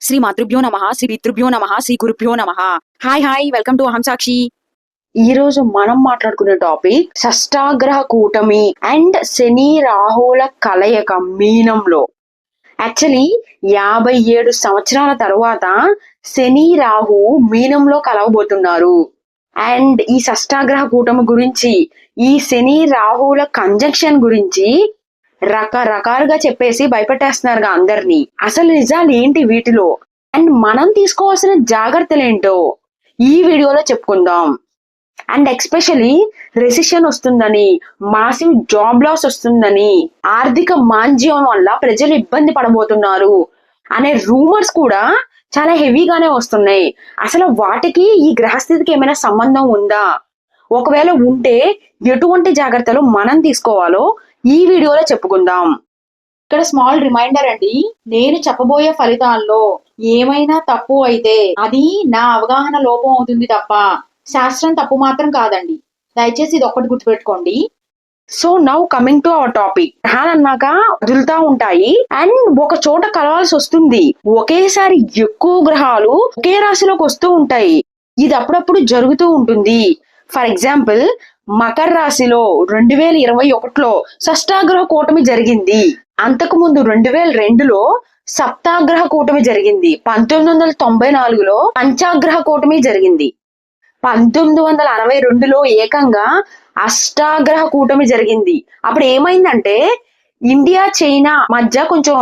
శ్రీ మాతృభ్యో నమ శ్రీ పితృభ్యో నమ శ్రీ గురుభ్యో నమ. హాయ్ హాయ్ వెల్కమ్ టు అహం సాక్షి ఈ రోజు మనం మాట్లాడుకునే టాపిక్ షష్టాగ్రహ కూటమి అండ్ శని రాహుల కలయిక మీనంలో. యాక్చువల్లీ యాభై ఏడు సంవత్సరాల తర్వాత శని రాహు మీనంలో కలవబోతున్నారు. అండ్ ఈ షష్టాగ్రహ కూటమి గురించి ఈ శని రాహుల కంజంక్షన్ గురించి రకరకాలుగా చెప్పేసి భయపెట్టేస్తున్నారు అందరినీ. అసలు నిజాలు ఏంటి వీటిలో? అండ్ మనం తీసుకోవాల్సిన జాగ్రత్తలు ఏంటో ఈ వీడియోలో చెప్పుకుందాం. అండ్ ఎక్స్పెషలీ రెసిషన్ వస్తుందని మాసివ్ జాబ్ లాస్ వస్తుందని ఆర్థిక మాంద్యం వల్ల ప్రజలు ఇబ్బంది పడబోతున్నారు అనే రూమర్స్ కూడా చాలా హెవీగానే వస్తున్నాయి. అసలు వాటికి ఈ గ్రహస్థితికి ఏమైనా సంబంధం ఉందా? ఒకవేళ ఉంటే ఎటువంటి జాగ్రత్తలు మనం తీసుకోవాలో ఈ వీడియోలో చెప్పుకుందాం. ఇక్కడ స్మాల్ రిమైండర్ అండి. నేను చెప్పబోయే ఫలితాల్లో ఏమైనా తప్పు అయితే అది నా అవగాహన లోపం అవుతుంది తప్ప శాస్త్రం తప్పు మాత్రం కాదండి. దయచేసి ఇది ఒక్కటి గుర్తుపెట్టుకోండి. So now coming to our topic గ్రహాలు అన్నాక వదులుతా ఉంటాయి. అండ్ ఒక చోట కలవాల్సి వస్తుంది. ఒకేసారి ఎక్కువ గ్రహాలు ఒకే రాశిలోకి వస్తూ ఉంటాయి. ఇది అప్పుడప్పుడు జరుగుతూ ఉంటుంది. ఫర్ ఎగ్జాంపుల్ మకర రాశిలో రెండు వేల ఇరవై ఒకటిలో షష్టాగ్రహ కూటమి జరిగింది. అంతకు ముందు రెండు వేల రెండులో సప్తాగ్రహ కూటమి జరిగింది. పంతొమ్మిది వందల తొంభై నాలుగులో పంచాగ్రహ కూటమి జరిగింది. పంతొమ్మిది వందల అరవై రెండులో ఏకంగా అష్టాగ్రహ కూటమి జరిగింది. అప్పుడు ఏమైందంటే ఇండియా చైనా మధ్య కొంచెం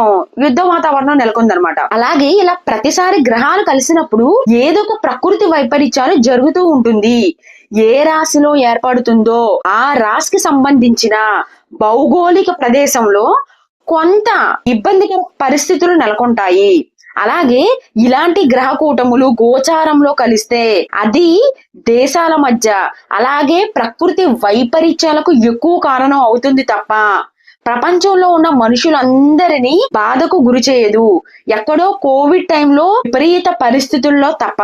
యుద్ధ వాతావరణం నెలకొందనమాట అలాగే ఇలా ప్రతిసారి గ్రహాలు కలిసినప్పుడు ఏదో ఒక ప్రకృతి వైపరీత్యాలు జరుగుతూ ఉంటుంది. ఏ రాశిలో ఏర్పడుతుందో ఆ రాశికి సంబంధించిన భౌగోళిక ప్రదేశంలో కొంత ఇబ్బందికర పరిస్థితులు నెలకొంటాయి. అలాగే ఇలాంటి గ్రహ కూటములు గోచారంలో కలిస్తే అది దేశాల మధ్య అలాగే ప్రకృతి వైపరీత్యాలకు ఎక్కువ కారణం అవుతుంది తప్ప ప్రపంచంలో ఉన్న మనుషులందరినీ బాధకు గురి చేయదు. ఎక్కడో కోవిడ్ టైంలో విపరీత పరిస్థితుల్లో తప్ప.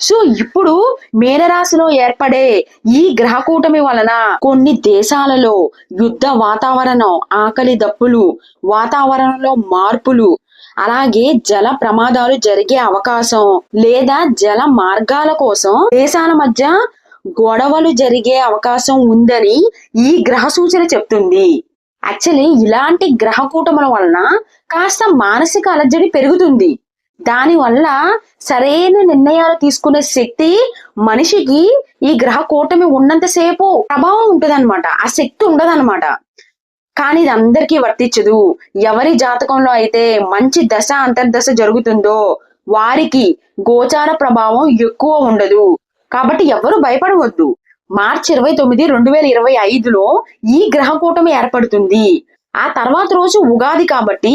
సో ఇప్పుడు మేనరాశిలో ఏర్పడే ఈ గ్రహ కూటమి వలన కొన్ని దేశాలలో యుద్ధ వాతావరణం ఆకలి దప్పులు వాతావరణంలో మార్పులు అలాగే జల ప్రమాదాలు జరిగే అవకాశం లేదా జల మార్గాల కోసం దేశాల మధ్య గొడవలు జరిగే అవకాశం ఉందని ఈ గ్రహ సూచన చెప్తుంది. యాక్చువల్లీ ఇలాంటి గ్రహ కూటముల వలన కాస్త మానసిక అలజడి పెరుగుతుంది. దానివల్ల సరైన నిర్ణయాలు తీసుకునే శక్తి మనిషికి ఈ గ్రహ కూటమి ఉన్నంతసేపు ప్రభావం ఉంటదన్నమాట. ఆ శక్తి ఉండదన్నమాట. కానీ ఇది అందరికీ వర్తించదు. ఎవరి జాతకంలో అయితే మంచి దశ అంతర్దశ జరుగుతుందో వారికి గోచార ప్రభావం ఎక్కువ ఉండదు. కాబట్టి ఎవరు భయపడవద్దు. మార్చి ఇరవై తొమ్మిది రెండు వేల ఇరవై ఐదులో ఈ గ్రహ కూటమి ఏర్పడుతుంది. ఆ తర్వాత రోజు ఉగాది కాబట్టి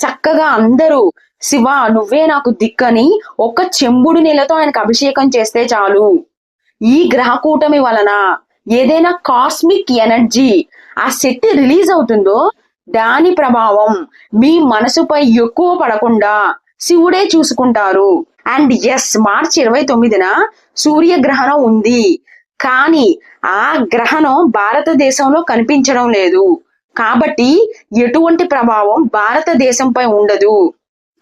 చక్కగా అందరూ శివ నువ్వే నాకు దిక్కని ఒక్క చెంబుడు నీళ్ళతో ఆయనకు అభిషేకం చేస్తే చాలు. ఈ గ్రహ కూటమి వలన ఏదైనా కాస్మిక్ ఎనర్జీ ఆ శక్తి రిలీజ్ అవుతుందో దాని ప్రభావం మీ మనసుపై ఎక్కువ పడకుండా శివుడే చూసుకుంటారు. అండ్ ఎస్ మార్చి ఇరవై తొమ్మిదిన సూర్యగ్రహణం ఉంది. కానీ ఆ గ్రహణం భారతదేశంలో కనిపించడం లేదు. కాబట్టి ఎటువంటి ప్రభావం భారతదేశంపై ఉండదు.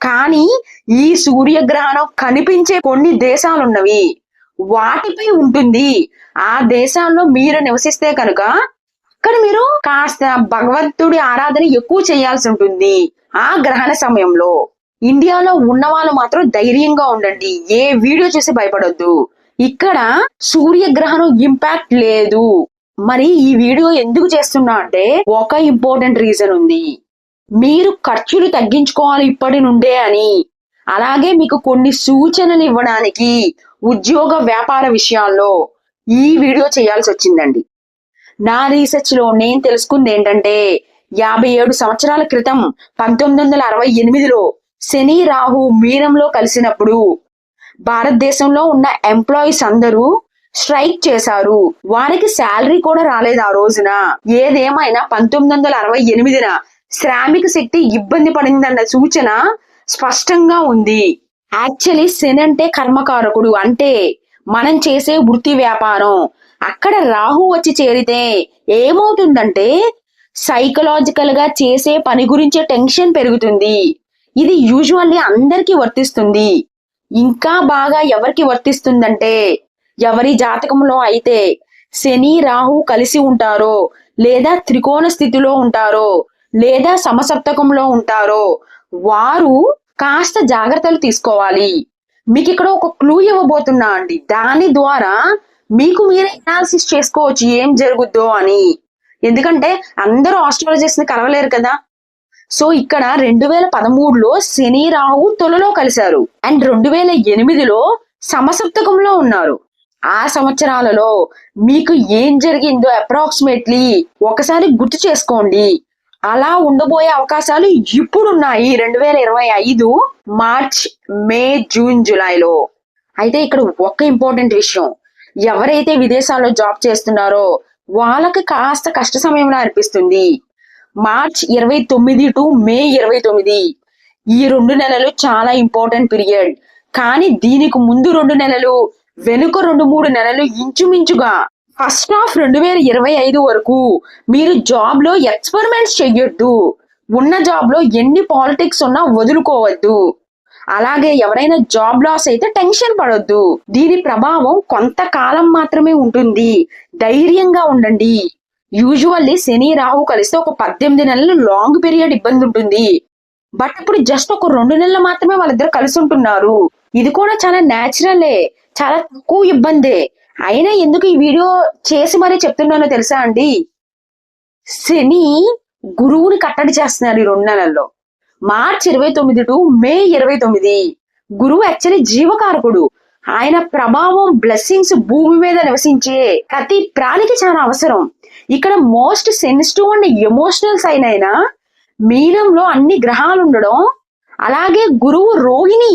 కానీ ఈ సూర్యగ్రహణం కనిపించే కొన్ని దేశాలున్నవి. వాటిపై ఉంటుంది. ఆ దేశాల్లో మీరు నివసిస్తే కనుక అక్కడ మీరు కాస్త భగవంతుడి ఆరాధన ఎక్కువ చేయాల్సి ఉంటుంది ఆ గ్రహణ సమయంలో. ఇండియాలో ఉన్న వాళ్ళు మాత్రం ధైర్యంగా ఉండండి. ఏ వీడియో చూసి భయపడొద్దు. ఇక్కడ సూర్యగ్రహణం ఇంపాక్ట్ లేదు. మరి ఈ వీడియో ఎందుకు చేస్తున్నా అంటే ఒక ఇంపార్టెంట్ రీజన్ ఉంది. మీరు ఖర్చులు తగ్గించుకోవాలి ఇప్పటి నుండే అని. అలాగే మీకు కొన్ని సూచనలు ఇవ్వడానికి ఉద్యోగ వ్యాపార విషయాల్లో ఈ వీడియో చేయాల్సి వచ్చిందండి. నా రీసెర్చ్లో నేను తెలుసుకుంది ఏంటంటే యాభై ఏడు సంవత్సరాల క్రితం పంతొమ్మిది వందల అరవై ఎనిమిదిలో శని రాహు మీనంలో కలిసినప్పుడు భారతదేశంలో ఉన్న ఎంప్లాయీస్ అందరూ స్ట్రైక్ చేశారు. వారికి శాలరీ కూడా రాలేదు ఆ రోజున. ఏదేమైనా పంతొమ్మిది వందల అరవై ఎనిమిదిన శ్రామిక శక్తి ఇబ్బంది పడిందన్న సూచన స్పష్టంగా ఉంది. యాక్చువల్లీ శని అంటే కర్మకారకుడు. అంటే మనం చేసే వృత్తి వ్యాపారం. అక్కడ రాహు వచ్చి చేరితే ఏమవుతుందంటే సైకలాజికల్గా చేసే పని గురించే టెన్షన్ పెరుగుతుంది. ఇది యూజువల్లీ అందరికీ వర్తిస్తుంది. ఇంకా బాగా ఎవరికి వర్తిస్తుందంటే ఎవరి జాతకంలో అయితే శని రాహు కలిసి ఉంటారో లేదా త్రికోణ స్థితిలో ఉంటారో లేదా సమసప్తకంలో ఉంటారో వారు కాస్త జాగ్రత్తలు తీసుకోవాలి. మీకు ఇక్కడ ఒక క్లూ ఇవ్వబోతున్నా అండి. దాని ద్వారా మీకు మీరే అనాలిసిస్ చేసుకోవచ్చు ఏం జరుగుద్దో అని. ఎందుకంటే అందరూ ఆస్ట్రాలజిస్ట్ని కలవలేరు కదా. సో ఇక్కడ రెండు వేల పదమూడులో శని రాహు తొలలో కలిశారు. అండ్ రెండు వేల ఎనిమిదిలో సమసప్తకంలో ఉన్నారు. ఆ సంవత్సరాలలో మీకు ఏం జరిగిందో అప్రాక్సిమేట్లీ ఒకసారి గుర్తు చేసుకోండి. అలా ఉండబోయే అవకాశాలు ఇప్పుడున్నాయి. రెండు వేల ఇరవై ఐదు మార్చ్ మే జూన్ జూలైలో. అయితే ఇక్కడ ఒక ఇంపార్టెంట్ విషయం. ఎవరైతే విదేశాల్లో జాబ్ చేస్తున్నారో వాళ్ళకి కాస్త కష్ట సమయంలో అనిపిస్తుంది. మార్చ్ ఇరవై తొమ్మిది టు మే ఇరవై తొమ్మిది. ఈ రెండు నెలలు చాలా ఇంపార్టెంట్ పీరియడ్. కానీ దీనికి ముందు రెండు నెలలు వెనుక రెండు మూడు నెలలు ఇంచుమించుగా ఫస్ట్ ఆఫ్ రెండు వేల ఇరవై ఐదు వరకు మీరు జాబ్లో ఎక్స్పెరిమెంట్స్ చెయ్యొద్దు. ఉన్న జాబ్లో ఎన్ని పాలిటిక్స్ ఉన్నా వదులుకోవద్దు. అలాగే ఎవరైనా జాబ్ లాస్ అయితే టెన్షన్ పడొద్దు. దీని ప్రభావం కొంతకాలం మాత్రమే ఉంటుంది. ధైర్యంగా ఉండండి. యూజువల్లీ శని రాహు కలిస్తే ఒక పద్దెనిమిది నెలలు లాంగ్ పీరియడ్ ఇబ్బంది ఉంటుంది. బట్ ఇప్పుడు జస్ట్ ఒక రెండు నెలలు మాత్రమే వాళ్ళిద్దరు కలిసి ఉంటున్నారు. ఇది కూడా చాలా న్యాచురలే చాలా తక్కువ ఇబ్బందే. అయినా ఎందుకు ఈ వీడియో చేసి మరీ చెప్తున్నానో తెలుసా అండి? శని గురువుని కట్టడి చేస్తున్నారు ఈ రెండు నెలల్లో. మార్చ్ ఇరవై తొమ్మిది టు మే ఇరవై తొమ్మిది. గురువు యాక్చువల్లీ జీవకారకుడు. ఆయన ప్రభావం బ్లెస్సింగ్స్ భూమి మీద నివసించే ప్రతి ప్రాణికి చాలా అవసరం. ఇక్కడ most sensitive and emotional sign అయిన మీనంలో అన్ని గ్రహాలు ఉండడం అలాగే గురువు రోహిణి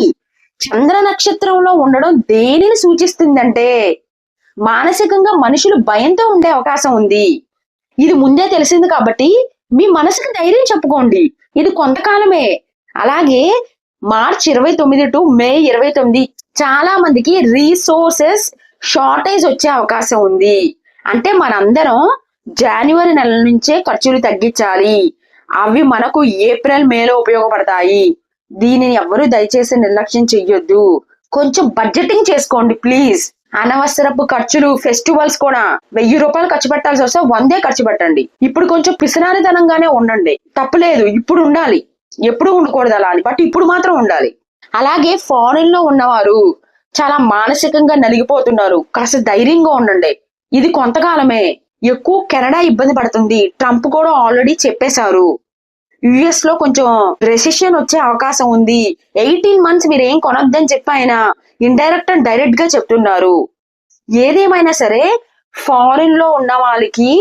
చంద్ర నక్షత్రంలో ఉండడం దేనిని సూచిస్తుందంటే మానసికంగా మనుషులు భయంతో ఉండే అవకాశం ఉంది. ఇది ముందే తెలిసింది కాబట్టి మీ మనసుకి ధైర్యం చెప్పుకోండి. ఇది కొంతకాలమే. అలాగే మార్చ్ ఇరవై తొమ్మిది టు మే ఇరవై తొమ్మిది చాలా మందికి రీసోర్సెస్ షార్టేజ్ వచ్చే అవకాశం ఉంది. అంటే మనందరం జనవరి నెల నుంచే ఖర్చులు తగ్గించాలి. అవి మనకు ఏప్రిల్ మేలో ఉపయోగపడతాయి. దీనిని ఎవరు దయచేసి నిర్లక్ష్యం చెయ్యొద్దు. కొంచెం బడ్జెటింగ్ చేసుకోండి ప్లీజ్ అనవసరపు ఖర్చులు ఫెస్టివల్స్ కూడా. వెయ్యి రూపాయలు ఖర్చు పెట్టాల్సి వస్తే వందే ఖర్చు పెట్టండి. ఇప్పుడు కొంచెం పిసినారితనంగానే ఉండండి. తప్పులేదు ఇప్పుడు ఉండాలి. ఎప్పుడు ఉండకూడదు అలా అని. బట్ ఇప్పుడు మాత్రం ఉండాలి. అలాగే ఫారెన్లో ఉన్నవారు చాలా మానసికంగా నలిగిపోతున్నారు. కాస్త ధైర్యంగా ఉండండి. ఇది కొంతకాలమే. ఎక్కువ కెనడా ఇబ్బంది పడుతుంది. ట్రంప్ కూడా ఆల్రెడీ చెప్పేశారు. యుఎస్లో కొంచెం రెసిషన్ వచ్చే అవకాశం ఉంది. ఎయిటీన్ మంత్స్ మీరు ఏం కొనొద్దని చెప్పి ఆయన ఇండైరెక్ట్ అండ్ డైరెక్ట్గా చెప్తున్నారు. ఏదేమైనా సరే ఫారిన్లో ఉన్న వాళ్ళకి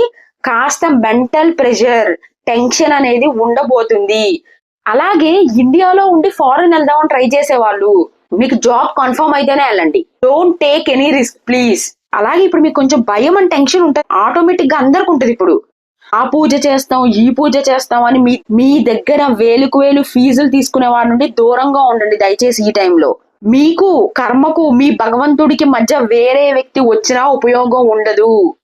కాస్త మెంటల్ ప్రెషర్ టెన్షన్ అనేది ఉండబోతుంది. అలాగే ఇండియాలో ఉండి ఫారెన్ వెళ్దామని ట్రై చేసే వాళ్ళు మీకు జాబ్ కన్ఫర్మ్ అయితేనే వెళ్ళండి. Don't take any risk please అలాగే ఇప్పుడు మీకు కొంచెం భయం అండ్ టెన్షన్ ఉంటుంది ఆటోమేటిక్గా అందరికి ఉంటుంది ఇప్పుడు. ఆ పూజ చేస్తాం ఈ పూజ చేస్తాం అని మీ మీ దగ్గర వేలుకు వేలు ఫీజులు తీసుకునే వారి నుండి దూరంగా ఉండండి దయచేసి ఈ టైంలో మీకు కర్మకు మీ భగవంతుడికి మధ్య వేరే వ్యక్తి వచ్చినా ఉపయోగం ఉండదు.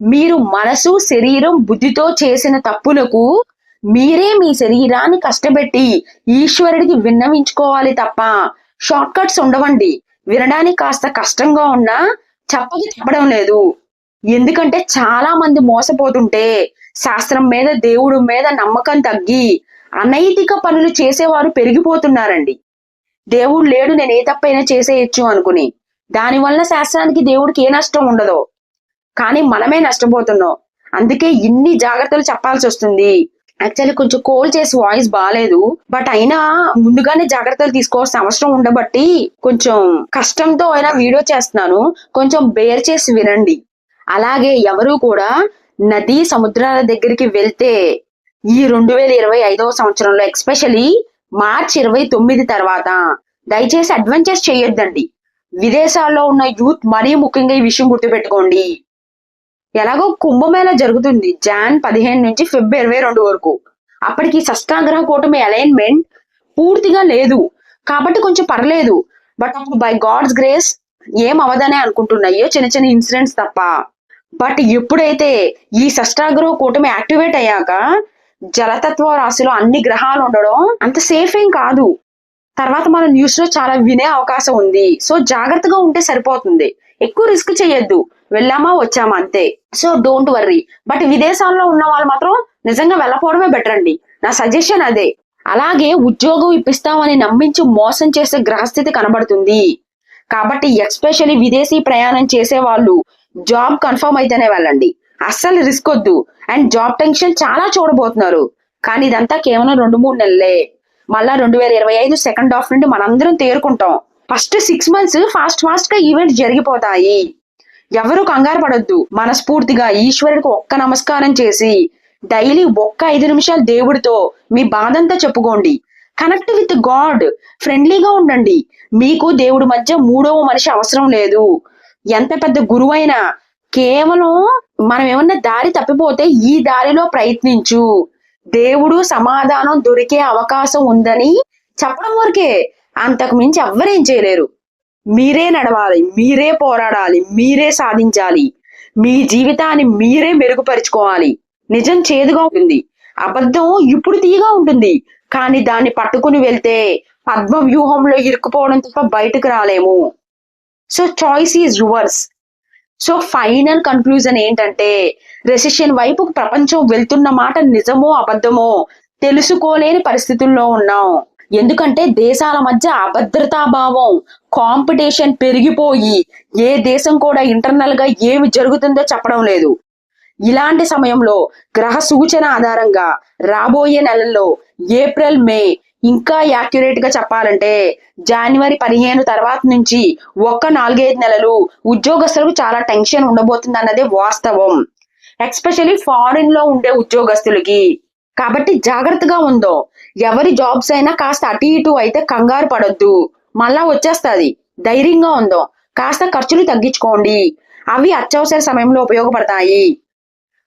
మీరు మనసు శరీరం బుద్ధితో చేసిన తప్పులకు మీరే మీ శరీరాన్ని కష్టపెట్టి ఈశ్వరుడికి విన్నవించుకోవాలి తప్ప షార్ట్ కట్స్ ఉండవండి. వినడానికి కాస్త కష్టంగా ఉన్నా చెప్పక చెప్పడం లేదు. ఎందుకంటే చాలా మంది మోసపోతుంటే శాస్త్రం మీద దేవుడు మీద నమ్మకం తగ్గి అనైతిక పనులు చేసేవారు పెరిగిపోతున్నారండి. దేవుడు లేడు నేను ఏ తప్పైనా చేసేయచ్చు అనుకుని. దానివల్ల శాస్త్రానికి దేవుడికి ఏ నష్టం ఉండదు. కానీ మనమే నష్టపోతున్నాం. అందుకే ఇన్ని జాగ్రత్తలు చెప్పాల్సి వస్తుంది. యాక్చువల్లీ కొంచెం కోల్ చేసి వాయిస్ బాగాలేదు బట్ అయినా ముందుగానే జాగ్రత్తలు తీసుకోవాల్సిన అవసరం ఉండబట్టి కొంచెం కష్టంతో అయినా వీడియో చేస్తున్నాను. కొంచెం బేర్ చేసి వినండి. అలాగే ఎవరు కూడా నదీ సముద్రాల దగ్గరికి వెళ్తే ఈ రెండు వేల ఇరవై ఐదవ సంవత్సరంలో ఎక్స్పెషలీ మార్చ్ ఇరవై తొమ్మిది తర్వాత దయచేసి అడ్వెంచర్స్ చేయొద్దండి. విదేశాల్లో ఉన్న యూత్ మరీ ముఖ్యంగా ఈ విషయం గుర్తుపెట్టుకోండి. ఎలాగో కుంభమేళ జరుగుతుంది జాన్ పదిహేను నుంచి ఫిబ్ ఇరవై రెండు వరకు. అప్పటికి షష్టాగ్రహ కూటమి అలైన్మెంట్ పూర్తిగా లేదు. కాబట్టి కొంచెం పర్లేదు. బట్ అప్పుడు బై గాడ్స్ గ్రేస్ ఏం అవదనే అనుకుంటున్నాయో చిన్న చిన్న ఇన్సిడెంట్స్ తప్ప. బట్ ఎప్పుడైతే ఈ షష్టాగ్రహ కూటమి యాక్టివేట్ అయ్యాక జలతత్వ రాశిలో అన్ని గ్రహాలు ఉండడం అంత సేఫ్ ఏం కాదు. తర్వాత మన న్యూస్లో చాలా వినే అవకాశం ఉంది. సో జాగ్రత్తగా ఉంటే సరిపోతుంది. ఎక్కువ రిస్క్ చేయొద్దు. వెళ్ళామా వచ్చామా అంతే. సో డోంట్ వర్రీ బట్ విదేశాల్లో ఉన్న వాళ్ళు మాత్రం నిజంగా వెళ్ళపోవడమే బెటర్ అండి. నా సజెషన్ అదే. అలాగే ఉద్యోగం ఇప్పిస్తామని నమ్మించి మోసం చేసే గ్రహస్థితి కనబడుతుంది. కాబట్టి ఎస్పెషల్లీ విదేశీ ప్రయాణం చేసే వాళ్ళు జాబ్ కన్ఫర్మ్ అయితేనే వెళ్ళండి. అస్సలు రిస్క్ వద్దు. అండ్ జాబ్ టెన్షన్ చాలా చూడబోతున్నారు. కానీ ఇదంతా కేవలం రెండు మూడు నెలలే. మళ్ళా రెండు వేల ఇరవై ఐదు సెకండ్ హాఫ్ నుండి మనందరం తేరుకుంటాం. ఫస్ట్ సిక్స్ మంత్స్ ఫాస్ట్ ఫాస్ట్గా ఈవెంట్ జరిగిపోతాయి. ఎవరు కంగారు పడొద్దు. మనస్ఫూర్తిగా ఈశ్వరుడికి ఒక్క నమస్కారం చేసి డైలీ ఒక్క ఐదు నిమిషాలు దేవుడితో మీ బాధంతా చెప్పుకోండి. Connect with God. ఫ్రెండ్లీగా ఉండండి. మీకు దేవుడి మధ్య మూడవ మనిషి అవసరం లేదు. ఎంత పెద్ద గురువైనా కేవలం మనం ఏమన్నా దారి తప్పిపోతే ఈ దారిలో ప్రయత్నించు. దేవుడు సమాధానం దొరికే అవకాశం ఉందని చెప్పడం వరకే. అంతకు మించి ఎవ్వరేం చేయలేరు. మీరే నడవాలి మీరే పోరాడాలి మీరే సాధించాలి. మీ జీవితాన్ని మీరే మెరుగుపరుచుకోవాలి. నిజం చేదుగా ఉంటుంది. అబద్ధం ఇప్పుడు తీగా ఉంటుంది. కానీ దాన్ని పట్టుకుని వెళ్తే పద్మ వ్యూహంలో ఇరుక్కుపోవడం తప్ప బయటకు రాలేము. So choice is yours so final conclusion ఏంటంటే రెసిషన్ వైపు ప్రపంచం వెళ్తున్న మాట నిజమో అబద్ధమో తెలుసుకోలేని పరిస్థితుల్లో ఉన్నాం. ఎందుకంటే దేశాల మధ్య అభద్రతా భావం కాంపిటీషన్ పెరిగిపోయి ఏ దేశం కూడా ఇంటర్నల్గా ఏమి జరుగుతుందో చెప్పడం లేదు. ఇలాంటి సమయంలో గ్రహ సూచన ఆధారంగా రాబోయే నెలల్లో ఏప్రిల్ మే ఇంకా యాక్యురేట్గా చెప్పాలంటే జనవరి పదిహేను తర్వాత నుంచి ఒక్క నాలుగైదు నెలలు ఉద్యోగస్తులకు చాలా టెన్షన్ ఉండబోతుంది అన్నదే వాస్తవం. ఎక్స్పెషలీ ఫారిన్లో ఉండే ఉద్యోగస్తులకి. కాబట్టి జాగ్రత్తగా ఉందో ఎవరి జాబ్స్ అయినా కాస్త అటు ఇటు అయితే కంగారు పడొద్దు. మళ్ళా వచ్చేస్తుంది. ధైర్యంగా ఉందో కాస్త ఖర్చులు తగ్గించుకోండి. అవి అత్యవసర సమయంలో ఉపయోగపడతాయి.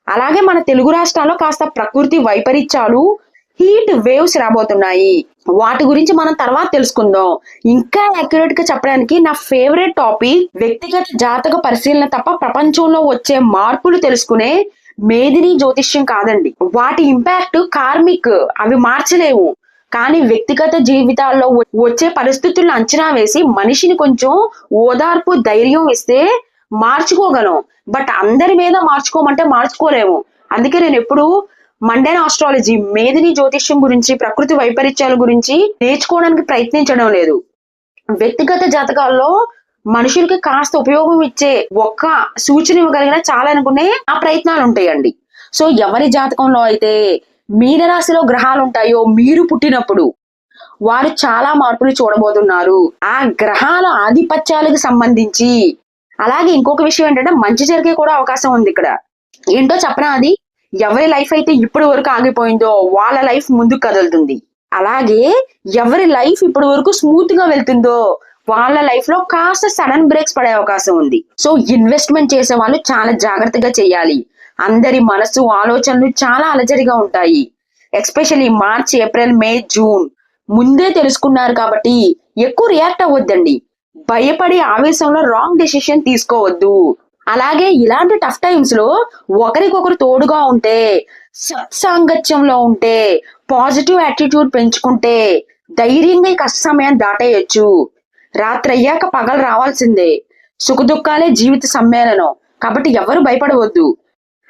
అలాగే మన తెలుగు రాష్ట్రాల్లో కాస్త ప్రకృతి వైపరీత్యాలు హీట్ వేవ్స్ రాబోతున్నాయి. వాటి గురించి మనం తర్వాత తెలుసుకుందాం. ఇంకా అక్యురేట్గా చెప్పడానికి నా ఫేవరెట్ టాపిక్ వ్యక్తిగత జాతక పరిశీలన తప్ప ప్రపంచంలో వచ్చే మార్పులు తెలుసుకునే మేదిని జ్యోతిష్యం కాదండి. వాటి ఇంపాక్ట్ కార్మిక్ అవి మార్చలేవు. కానీ వ్యక్తిగత జీవితాల్లో వచ్చే పరిస్థితులను అంచనా వేసి మనిషిని కొంచెం ఓదార్పు ధైర్యం ఇస్తే మార్చుకోగలం. బట్ అందరి మీద మార్చుకోమంటే మార్చుకోలేము. అందుకే నేను ఎప్పుడు మండన్ ఆస్ట్రాలజీ మేదిని జ్యోతిష్యం గురించి ప్రకృతి వైపరీత్యాల గురించి నేర్చుకోవడానికి ప్రయత్నించడం లేదు. వ్యక్తిగత జాతకాల్లో మనుషులకి కాస్త ఉపయోగం ఇచ్చే ఒక్క సూచన ఇవ్వగలిగిన చాలా అనుకునే ఆ ప్రయత్నాలు ఉంటాయండి. సో ఎవరి జాతకంలో అయితే మీనరాశిలో గ్రహాలు ఉంటాయో మీరు పుట్టినప్పుడు వారు చాలా మార్పులు చూడబోతున్నారు. ఆ గ్రహాల ఆధిపత్యాలకు సంబంధించి. అలాగే ఇంకొక విషయం ఏంటంటే మంచి జరిగే కూడా అవకాశం ఉంది ఇక్కడ. ఏంటో చెప్పనా అది? ఎవరి లైఫ్ అయితే ఇప్పటి వరకు ఆగిపోయిందో వాళ్ళ లైఫ్ ముందుకు కదులుతుంది. అలాగే ఎవరి లైఫ్ ఇప్పటి వరకు స్మూత్గా వెళ్తుందో వాళ్ళ లైఫ్లో కాస్త సడన్ బ్రేక్స్ పడే అవకాశం ఉంది. సో ఇన్వెస్ట్మెంట్ చేసే వాళ్ళు చాలా జాగ్రత్తగా చేయాలి. అందరి మనసు ఆలోచనలు చాలా అలజడిగా ఉంటాయి. Especially March April May June ముందే తెలుసుకున్నారు కాబట్టి ఎక్కువ రియాక్ట్ అవ్వద్దండి. భయపడి ఆవేశంలో రాంగ్ డెసిషన్ తీసుకోవద్దు. అలాగే ఇలాంటి టఫ్ టైమ్స్లో ఒకరికొకరు తోడుగా ఉంటే సత్సాంగత్యంలో ఉంటే పాజిటివ్ యాటిట్యూడ్ పెంచుకుంటే ధైర్యంగా ఈ కష్ట సమయాన్ని దాటేయొచ్చు. రాత్రి అయ్యాక పగలు రావాల్సిందే. సుఖదుఖాలే జీవిత సమ్మేళనం. కాబట్టి ఎవరు భయపడవద్దు.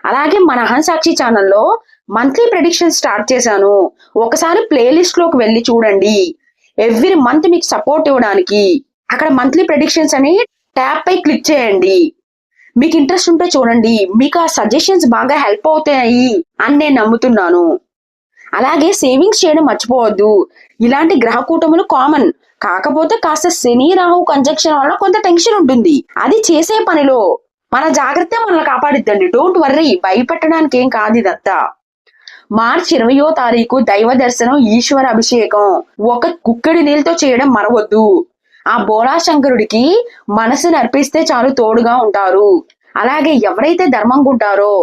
అలాగే మన అహంసాక్షి ఛానల్లో మంత్లీ ప్రెడిక్షన్ స్టార్ట్ చేశాను. ఒకసారి ప్లేలిస్ట్లోకి వెళ్ళి చూడండి. ఎవ్రీ మంత్ మీకు సపోర్ట్ ఇవ్వడానికి అక్కడ మంత్లీ ప్రెడిక్షన్స్ అని ట్యాబ్ పై క్లిక్ చేయండి. మీకు ఇంట్రెస్ట్ ఉంటే చూడండి మీకు ఆ సజెషన్స్ బాగా హెల్ప్ అవుతాయి అని నేను నమ్ముతున్నాను. అలాగే సేవింగ్స్ చేయడం మర్చిపోవద్దు. ఇలాంటి గ్రహ కూటములు కామన్ కాకపోతే కాస్త శని రాహు కంజక్షన్ వల్ల కొంత టెన్షన్ ఉంటుంది. అది చేసే పనిలో మన జాగ్రత్త మనల్ని కాపాడిద్దండి. డోంట్ వర్రీ భయపెట్టడానికి ఏం కాదు ఇదంతా. మార్చి ఇరవయో తారీఖు దైవ దర్శనం ఈశ్వర అభిషేకం. ఒక కుక్కడి నీళ్ళతో చేయడం మరవద్దు. ఆ బోళాశంకరుడికి మనసుని అర్పిస్తే చాలు తోడుగా ఉంటారు. అలాగే ఎవరైతే ధర్మం ఉంటారో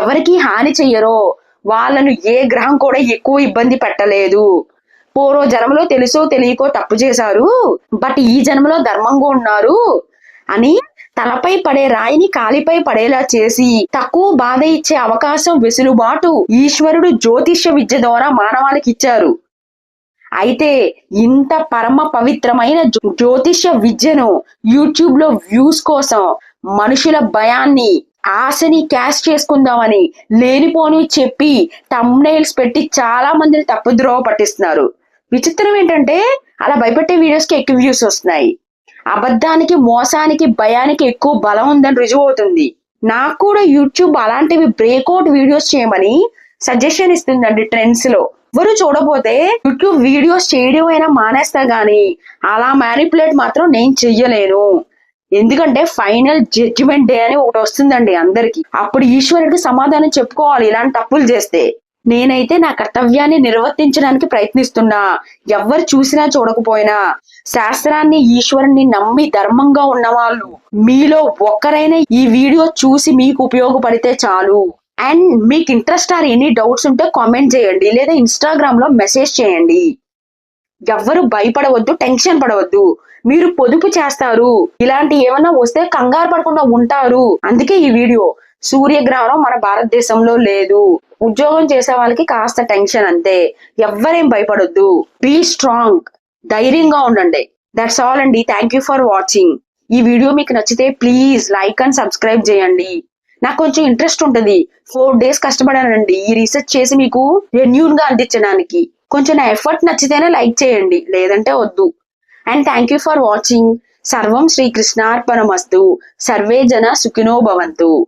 ఎవరికి హాని చెయ్యరో వాళ్ళను ఏ గ్రహం కూడా ఎక్కువ ఇబ్బంది పెట్టలేదు. పూర్వ జన్మలో తెలుసో తెలియకో తప్పు చేశారు బట్ ఈ జన్మలో ధర్మంగా ఉన్నారు అని తలపై పడే రాయిని కాలిపై పడేలా చేసి తక్కువ బాధ ఇచ్చే అవకాశం వెసులుబాటు ఈశ్వరుడు జ్యోతిష్య విద్య ద్వారా మానవాళికి ఇచ్చారు. అయితే ఇంత పరమ పవిత్రమైన జ్యోతిష్య విద్యను యూట్యూబ్లో వ్యూస్ కోసం మనుషుల భయాన్ని ఆశని క్యాష్ చేసుకుందామని లేనిపోని చెప్పి టమ్నైల్స్ పెట్టి చాలా మందిని తప్పుద్రోవ పట్టిస్తున్నారు. విచిత్రం ఏంటంటే అలా భయపెట్టే వీడియోస్కి ఎక్కువ వ్యూస్ వస్తున్నాయి. అబద్ధానికి మోసానికి భయానికి ఎక్కువ బలం ఉందని రుజువు అవుతుంది. నాకు కూడా యూట్యూబ్ అలాంటివి బ్రేక్అవుట్ వీడియోస్ చేయమని సజెషన్ ఇస్తుందండి ట్రెండ్స్ ఎవ్వరు ఎవరు చూడబోతే యూట్యూబ్ వీడియోస్ చేయడం అయినా మానేస్తా గానీ అలా మ్యానిపులేట్ మాత్రం నేను చెయ్యలేను. ఎందుకంటే ఫైనల్ జడ్జిమెంట్ డే అని ఒకటి వస్తుందండి అందరికి. అప్పుడు ఈశ్వరుడికి సమాధానం చెప్పుకోవాలి ఇలాంటి తప్పులు చేస్తే. నేనైతే నా కర్తవ్యాన్ని నిర్వర్తించడానికి ప్రయత్నిస్తున్నా. ఎవరు చూసినా చూడకపోయినా. శాస్త్రాన్ని ఈశ్వరుని నమ్మి ధర్మంగా ఉన్నవాళ్ళు. మీలో ఒక్కరైనా ఈ వీడియో చూసి మీకు ఉపయోగపడితే చాలు. అండ్ మీకు ఇంట్రెస్ట్ ఆర్ ఎనీ డౌట్స్ ఉంటే కామెంట్ చేయండి. లేదా ఇన్స్టాగ్రామ్లో మెసేజ్ చేయండి. ఎవ్వరు భయపడవద్దు టెన్షన్ పడవద్దు. మీరు పొదుపు చేస్తారు. ఇలాంటి ఏమైనా వస్తే కంగారు పడకుండా ఉంటారు. అందుకే ఈ వీడియో సూర్యగ్రహణం మన భారతదేశంలో లేదు. ఉద్యోగం చేసే వాళ్ళకి కాస్త టెన్షన్ అంతే. ఎవ్వరేం భయపడొద్దు. బీ స్ట్రాంగ్ ధైర్యంగా ఉండండి. దట్స్ ఆల్ అండి. థ్యాంక్ యూ ఫర్ వాచింగ్ ఈ వీడియో మీకు నచ్చితే ప్లీజ్ లైక్ అండ్ సబ్స్క్రైబ్ చేయండి. నాకు కొంచెం ఇంట్రెస్ట్ ఉంటుంది. ఫోర్ డేస్ కష్టపడానండి. ఈ రీసెర్చ్ చేసి మీకు జెన్యూన్గా అందించడానికి. కొంచెం నా ఎఫర్ట్ నచ్చితేనే లైక్ చేయండి. లేదంటే వద్దు. And thank you for watching సర్వం శ్రీకృష్ణార్పణమస్తు సర్వే జన సుఖినో భవంతు.